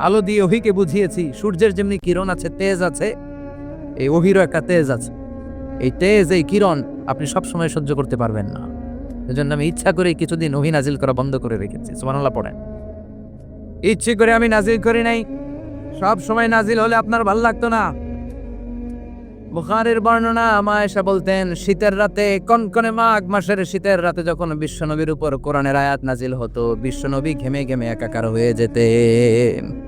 আলো দিয়ে ওহিকে বুঝিয়েছি, সূর্যের যেমনি কিরণ আছে, তেজ আছে, এই ওহিরও একটা তেজ আছে। এই তেজ, এই কিরণ আপনি সব সময় সহ্য করতে পারবেন না। এজন্য আমি ইচ্ছা করে কিছুদিন ওহি নাজিল করা বন্ধ করে রেখেছি। সুবহানাল্লাহ, পড়েন। ইচ্ছে করে আমি নাজিল করি নাই। সব সময় নাজিল হলে আপনার ভালো লাগতো না। বুখারের বর্ণনা মায়েশা বলতেন, শীতের রাতে কনকনে মাঘ মাসের শীতের রাতে যখন বিশ্বনবীর উপর কোরআনের আয়াত নাজিল হতো, বিশ্বনবী ঘেমে ঘেমে একাকার হয়ে যেতেন।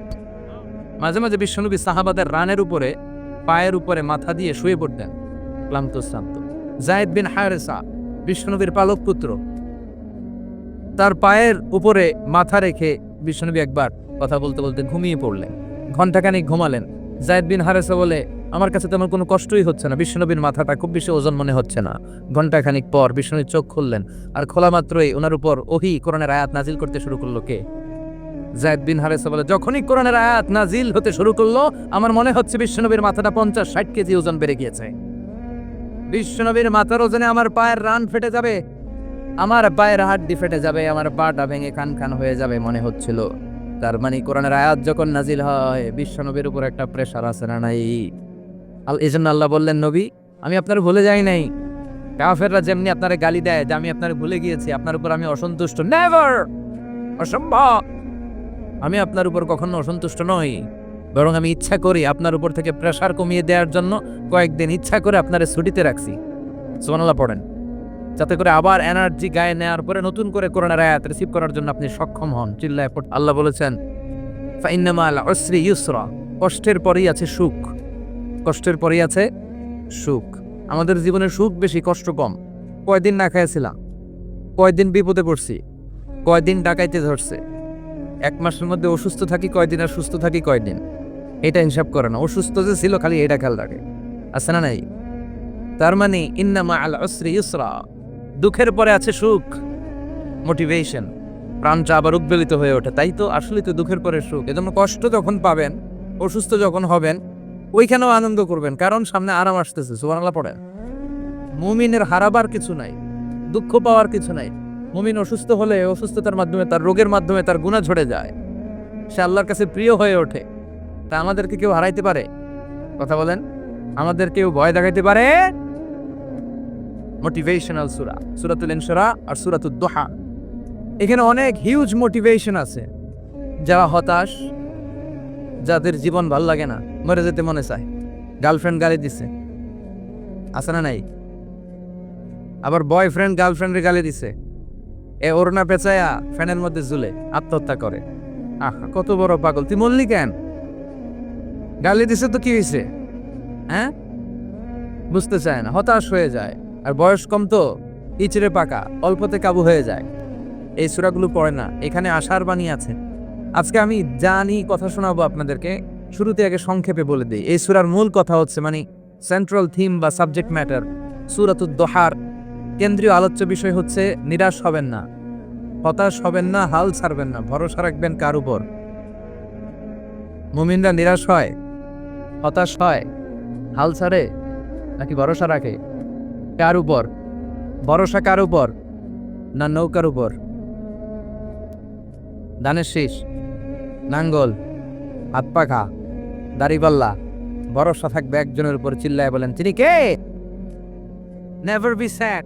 মাঝে মাঝে বিশ্বনবী সাহাবাদের রানের উপরে, পায়ের উপরে মাথা দিয়ে শুয়ে পড়তেন। ক্লান্ত শ্রান্ত জায়েদ বিন হায়রেসা বিশ্বনবীর পালক পুত্র তার পায়ের উপরে মাথা রেখে বিশ্বনবী একবার কথা বলতে বলতে ঘুমিয়ে পড়লেন। ঘন্টাখানিক ঘুমালেন। জায়দ বিন হারেসা বলে, আমার কাছে তেমন কোনো কষ্টই হচ্ছে না। বিশ্বনবীর মাথাটা খুব বেশি ওজন মনে হচ্ছে না। ঘন্টাখানিক পর বিশ্বনবী চোখ খুললেন। আর খোলা মাত্রই ওনার উপর ওহি কোরআনের আয়াত নাজিল করতে শুরু করল কে? জায়দ বিন হারেসা বলে, যখনই কোরআনের আয়াত নাজিল হতে শুরু করল, আমার মনে হচ্ছে বিশ্বনবীর মাথাটা পঞ্চাশ ষাট কেজি ওজন বেড়ে গিয়েছে। বিশ্বনবীর মাথার ওজনে আমার পায়ের রান ফেটে যাবে, আমার পায়ের হাড্ডি ফেটে যাবে, আমার পাটা ভেঙে খান খান হয়ে যাবে মনে হচ্ছিল। তার মানে কোরআনের আয়াত যখন নাজিল হয়, বিশ্বনবীর উপর একটা প্রেশার আছে না নাই? আল এই আল্লাহ বললেন, নবী, আমি আপনার ভুলে যাই নাই। কাফেররা যেমনি আপনারে গালি দেয়, যে আমি আপনার ভুলে গিয়েছি, আপনার উপর আমি অসন্তুষ্ট। নেভার অসম্ভব! আমি আপনার উপর কখনো অসন্তুষ্ট নই, বরং আমি ইচ্ছা করি আপনার উপর থেকে প্রেশার কমিয়ে দেওয়ার জন্য কয়েকদিন ইচ্ছা করে আপনারে ছুটিতে রাখছি। সোমানাল্লাহ পড়েন। যাতে করে আবার এনার্জি গায়ে নেওয়ার পরে নতুন করে কোরআনের আয়াত রিসিভ করার জন্য আপনি সক্ষম হন, চিল্লায় পড় আল্লাহ বলেছেন, ফাইন্নামাল অশ্রী ইউসরা কষ্টের পরেই আছে সুখ। কষ্টের পরেই আছে সুখ। আমাদের জীবনে সুখ বেশি, কষ্ট কম। কয়দিন না খাইছিলাম কয়দিন বিপদে পড়ছি। কয়দিন ডাকাইতে ধরছে। এক মাসের মধ্যে অসুস্থ থাকি কয়দিন আর সুস্থ থাকি কয়দিন? এটা হিসাব করে না। অসুস্থ যে ছিল খালি এটা খেয়াল রাখে। আছে না নাই? তার মানে ইন্নামা আল অশ্রী ইউসরা। দুঃখের পরে আছে সুখ। মোটিভেশন প্রাণটা আবার উদ্বেলিত হয়ে ওঠে। তাই তো আসলে তো দুঃখের পরে সুখ। এজন্য কষ্ট যখন পাবেন, অসুস্থ যখন হবেন, ওইখানেও আনন্দ করবেন। কারণ সামনে আরাম আসতেছে, সুবহানাল্লাহ পড়েন। মুমিনের হারাবার কিছু নাই, দুঃখ পাওয়ার কিছু নাই। মুমিন অসুস্থ হলে অসুস্থতার মাধ্যমে তার রোগের মাধ্যমে তার গুণা ঝরে যায়। সে আল্লাহর কাছে প্রিয় হয়ে ওঠে। তা আমাদেরকে কেউ হারাইতে পারে? কথা বলেন। আমাদের কেউ ভয় দেখাইতে পারে? মোটিভেশনাল সুরা সুরাতুল ইনসুরা আর সুরাতুল দোহা এখানে অনেক হিউজ মোটিভেশন আছে। যারা হতাশ, যাদের জীবন ভালো লাগে না, মরে যেতে মনে চায়। গার্লফ্রেন্ড গালি দিছে। আছে না নাই? আবার বয়ফ্রেন্ড গার্লফ্রেন্ডের গালি দিছে। এ ওরনা পেঁচায়া ফ্যানের মধ্যে ঝুলে আত্মহত্যা করে। আহ, কত বড় পাগল। তুই মরলি কেন? গালি দিছে তো কি হয়েছে হ্যাঁ? বুঝতে চায় না, হতাশ হয়ে যায়। আর বয়স কম তো, ইচড়ে পাকা, অল্পতে কাবু হয়ে যায়। এই সুরাগুলো পড়ে না, এখানে আশার বাণী আছে। আজকে আমি জানি, কথা শোনাবো আপনাদেরকে। শুরুতে আগে সংক্ষেপে বলে দিই, এই সুরার মূল কথা হচ্ছে মানে সেন্ট্রাল থিম বা সাবজেক্ট ম্যাটার সুরাতুদ দোহার। কেন্দ্রীয় আলোচ্য বিষয় হচ্ছে, নিরাশ হবেন না। হতাশ হবেন না, হাল ছাড়বেন না, ভরসা রাখবেন কার উপর? মুমিনরা নিরাশ হয়, হতাশ হয়, হাল ছাড়ে, নাকি ভরসা রাখে? কার উপর? ভরসা কার উপর? না নৌকার উপর? ধানের শীষ, নাঙ্গল, হাত পাখা দাড়িপাল্লা ভরসা থাকবে একজনের উপর, চিল্লায় বলেন, তিনি কে? Never be sad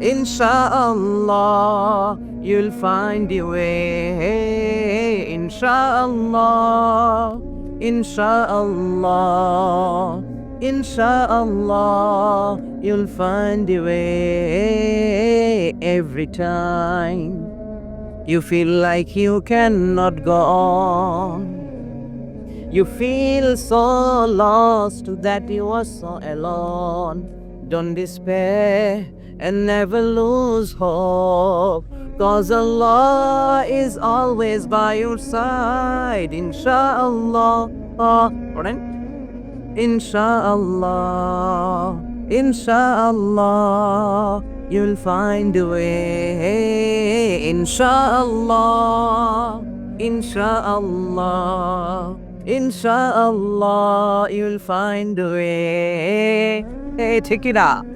Insha'Allah, you'll find your way. Insha'Allah, Insha'Allah, Insha'Allah, you'll find your way every time. You feel like you cannot go on. You feel so lost that you are so alone. Don't despair and never lose hope. Cause Allah is always by your side, inshallah. Alright? Inshallah, inshallah, you'll find a way. Inshallah, inshallah, inshallah, you'll find a way. Hey, take it out.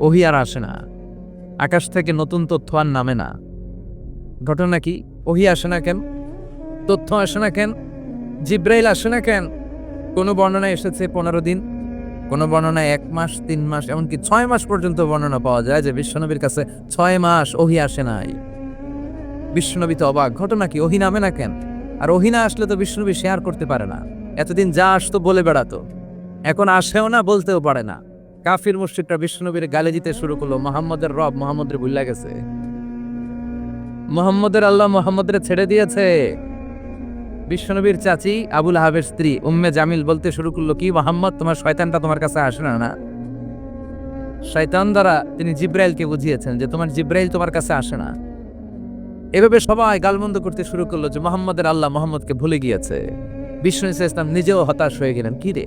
ওহি আর আসে না। আকাশ থেকে নতুন তথ্য আর নামে না। ঘটনা কি? ওহি আসে না কেন? তথ্য আসে না কেন? জিব্রাইল আসে না কেন? কোনো বর্ণনায় এসেছে পনেরো দিন? কোনো বর্ণনায় এক মাস, তিন মাস, এমনকি ছয় মাস পর্যন্ত বর্ণনা পাওয়া যায় যে বিশ্বনবীর কাছে ছয় মাস ওহি আসে নাই। বিশ্বনবী তো অবাক। ঘটনা কি? ওহি নামে না কেন? আর ওহি না আসলে তো বিশ্বনবী শেয়ার করতে পারে না। এতদিন যা আসতো বলে বেড়াতো। এখন আসেও না, বলতেও পারে না। কাফির মুশ্রিকরা বিশ্বনবীর গালে দিতে শুরু করল। মোহাম্মদের রব মোহাম্মদের ভুল্লা গেছে। মোহাম্মদের আল্লাহ মোহাম্মদের ছেড়ে দিয়েছে। বিশ্বনবীর চাচি আবুল আহাবের স্ত্রী উম্মে জামিল বলতে শুরু করল, কি মোহাম্মদ, তোমার শয়তানটা তোমার কাছে আসে না না? শয়তান দ্বারা তিনি জিব্রাইলকে বুঝিয়েছেন যে তোমার জিব্রাইল তোমার কাছে আসে না। এভাবে সবাই গালমন্দ করতে শুরু করল যে মোহাম্মদের আল্লাহ মোহাম্মদকে ভুলে গিয়েছে। বিষ্ণু ইসলাম নিজেও হতাশ হয়ে গেলেন, কি রে?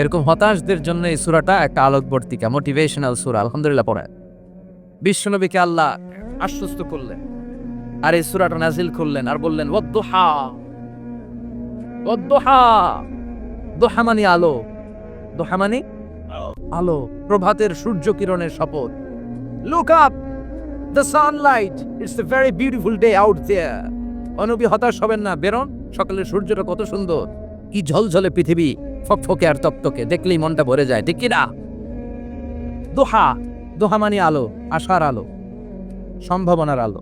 এরকম হতাশদের জন্য এই সুরাটা একটা আলোকবর্তিকা মোটিভেশনাল সুরা, আলহামদুলিল্লাহ পড়ে। বিশ্বনবীকে আল্লাহ আশ্বস্ত করলেন, আর এই সুরাটা নাজিল করলেন আর বললেন ওদ্দোহা ওদ্দোহা দোহা আলো, দোহা মানে আলো, প্রভাতের সূর্য কিরণের শপথ। Look up the sunlight it's a very beautiful day out there অনবি হতাশ হবেন না, বেরোন, সকালের সূর্যটা কত সুন্দর, কি ঝলঝলে পৃথিবী। ফকফকে আর তপ্তকে দেখলেই মনটা ভরে যায়, ঠিক কি না? দোহা দোহা মানে আলো, আশার আলো, সম্ভাবনার আলো।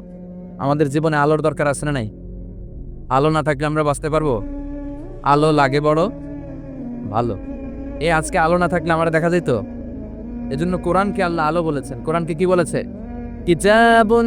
আমাদের জীবনে আলোর দরকার আছে না নাই? আলো না থাকলে আমরা বাঁচতে পারব? আলো লাগে বড়, ভালো। এ আজকে আলো না থাকলে আমরা দেখা যেত এজন্য কোরআনকে আল্লাহ আলো বলেছেন। কোরআনকে কি বলেছে? কিতাবুন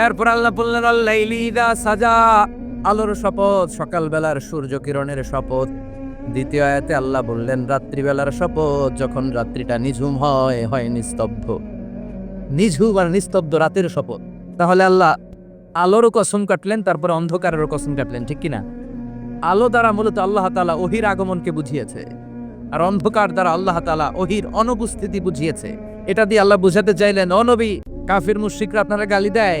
এরপর আল্লাহ বললেন ইদা সাজা। আলোর শপথ, সকালবেলার সূর্য কিরণের শপথ। দ্বিতীয় আয়াতে আল্লাহ বললেন, রাত্রিবেলার শপথ, যখন রাত্রিটা নিঝুম হয় হয় নিস্তব্ধ। নিঝুম আর নিস্তব্ধ রাতের শপথ। তাহলে আল্লাহ আলোরও কসম কাটলেন, তারপরে অন্ধকারেরও কসম কাটলেন, ঠিক কিনা আলো দ্বারা মূলত আল্লাহ তালা ওহির আগমনকে বুঝিয়েছে, আর অন্ধকার দ্বারা আল্লাহ তাআলা ওহির অনুপস্থিতি বুঝিয়েছে। এটা দিয়ে আল্লাহ বুঝাতে চাইলেন অনবী কাফির মুশরিকরা আপনারা গালি দেয়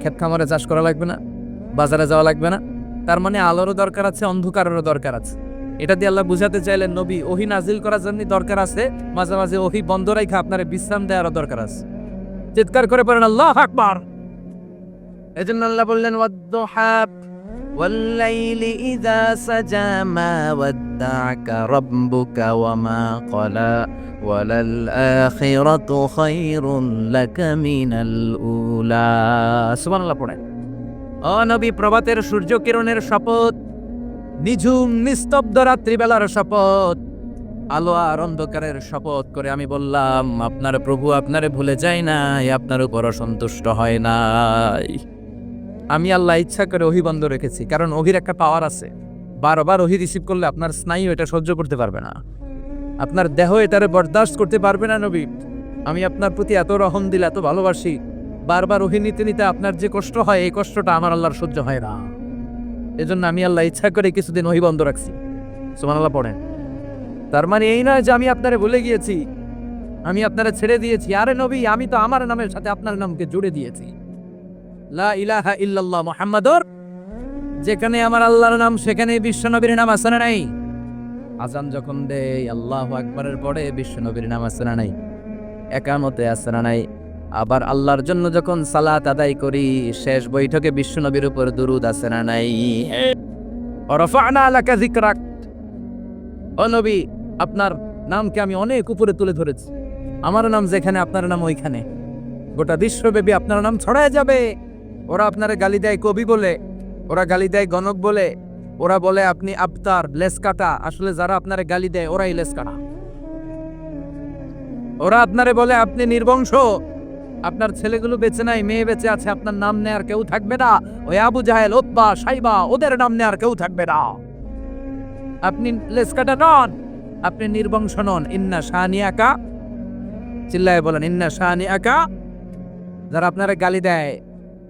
ক্ষেত খামারে চাষ করা লাগবে না বাজারে যাওয়া লাগবে না তার মানে আলোরও দরকার আছে অন্ধকারেরও দরকার আছে এটা দিয়ে আল্লাহ বুঝাতে চাইলেন নবী ওহি নাজিল করার জন্য দরকার আছে মাঝে মাঝে ওহি বন্ধ রাখা আপনার বিশ্রাম দেওয়ারও দরকার আছে চিৎকার করে পড়েন আল্লাহ আকবার এজন্য আল্লাহ বললেন ওয়াদ্দুহাব والليل إذا سجى ما ودعك ربك وما قلى ওয়ালাল খায়রুন লাকা মিনাল উলা সুবহানাল্লাহ পড়েন। ও নবী প্রভাতের সূর্য কিরণের শপথ, নিঝুম নিস্তব্ধ রাত্রিবেলার শপথ, আলো আর অন্ধকারের শপথ করে আমি বললাম, আপনার প্রভু আপনারে ভুলে যায় নাই, আপনার উপর অসন্তুষ্ট হয় নাই। আমি আল্লাহ ইচ্ছা করে অহি বন্ধ রেখেছি, কারণ অভির একটা পাওয়ার আছে। বারবার অহি রিসিভ করলে আপনার স্নায়ু এটা সহ্য করতে পারবে না। আপনার দেহ এটারে বরদাস্ত করতে পারবে না নবী। আমি আপনার প্রতি এত রহম দিল, এত ভালোবাসি। বারবার ওহি নিতে নিতে আপনার যে কষ্ট হয়, এই কষ্টটা আমার আল্লাহর সহ্য হয় না। এজন্য আমি আল্লাহ ইচ্ছা করে কিছুদিন ওহি বন্ধ রাখছি। সুমান আল্লাহ পড়েন। তার মানে এই নয় যে আমি আপনারে ভুলে গিয়েছি। আমি আপনারা ছেড়ে দিয়েছি। আরে নবী, আমি তো আমার নামের সাথে আপনার নামকে জুড়ে দিয়েছি। লা ইলাহা ইল্লাল্লাহ মুহাম্মাদুর। যেখানে আমার আল্লাহর নাম সেখানে বিশ্বনবীর নাম আছে না নাই? আজান যখন দেয়, আল্লাহ আকবারের পরে বিশ্বনবীর নাম না নাই? একামতে না নাই? আবার আল্লাহর জন্য যখন সালাত আদায় করি, শেষ বৈঠকে বিশ্বনবীর উপর দুরুদ না নাই? রফানা লাকা যিকরাক। ও নবী, আপনার নামকে আমি অনেক উপরে তুলে ধরেছি। আমার নাম যেখানে, আপনার নাম ওইখানে। গোটা বিশ্বব্যাপী আপনার নাম ছড়ায় যাবে। ওরা আপনারে গালি দেয় কবি বলে, ওরা গালি দেয় গণক বলে ওরা বলে, আপনি আবতার লেস কাটা আসলে যারা আপনারে গালি দেয়, ওরাই লেস কাটা ওরা আপনারে বলে, আপনি নির্বংশ। আপনার ছেলেগুলো বেঁচে নাই, মেয়ে বেঁচে আছে, আপনার নাম নেয়ার কেউ থাকবে না। ওই আবু জাহেল, ওতবা, সাইবা, ওদের নাম নেয়ার কেউ থাকবে না। আপনি লেস কাটা নন, আপনি নির্বংশ নন। ইন্না শাহানিয়াকা চিল্লায় বলেন, ইন্না শাহানিয়াকা যারা আপনারা গালি দেয়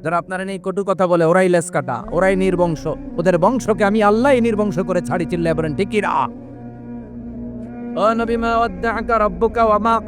যারা আপনারা নেই কটু কথা বলে, ওরাই লেস কাটা, ওরাই নির্বংশ। ওদের বংশকে আমি আল্লাহ নির্বংশ করে ছাড়ি চিল্লাই বলেন ঠিকই না? ও নবী ওয়া মা